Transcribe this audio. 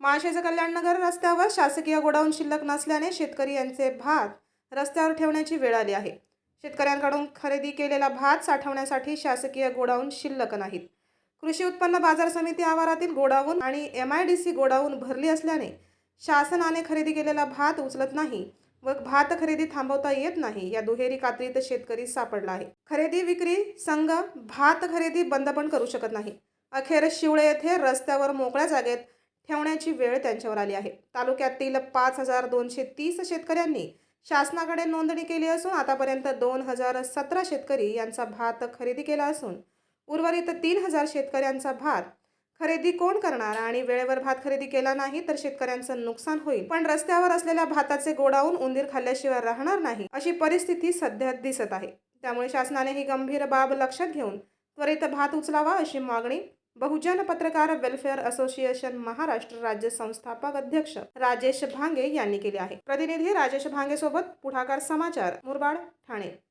महाशेज कल्याणनगर रस्त्यावर शासकीय गोडाऊन शिल्लक नसल्याने शेतकरी यांचे भात रस्त्यावर ठेवण्याची वेळ आली आहे. शेतकऱ्यांकडून खरेदी केलेला भात साठवण्यासाठी शासकीय गोडाऊन शिल्लक नाहीत. कृषी उत्पन्न बाजार समिती आवारातील गोडाऊन आणि M I D C godown भरली असल्याने शासनाने खरेदी केलेला भात उचलत नाही व भात खरेदी थांबवता येत नाही या दुहेरी कात्रीत शेतकरी सापडला आहे. खरेदी विक्री संघ भात खरेदी बंद पण करू शकत नाही. अखेर शिवळे येथे रस्त्यावर मोकळ्या जागेत ठेवण्याची वेळ त्यांच्यावर आली आहे. तालुक्यातील पाच हजार दोनशे तीस शेतकऱ्यांनी शासनाकडे नोंदणी केली असून आतापर्यंत दोन हजार सतरा शेतकरी यांचा भात खरेदी केला असून उर्वरित तीन हजार शेतकऱ्यांचा भात खरेदी कोण करणार आणि वेळेवर भात खरेदी केला नाही तर शेतकऱ्यांचं नुकसान होईल. पण रस्त्यावर असलेल्या भाताचे गोडाऊन उंदीर खाल्ल्याशिवाय राहणार नाही अशी परिस्थिती सध्या दिसत आहे. त्यामुळे शासनाने ही गंभीर बाब लक्षात घेऊन त्वरित भात उचलावा अशी मागणी बहुजन पत्रकार वेलफेअर असोसिएशन महाराष्ट्र राज्य संस्थापक अध्यक्ष राजेश भांगे यांनी केली आहे. प्रतिनिधी राजेश भांगे सोबत पुढाकार समाचार मुरबाड ठाणे.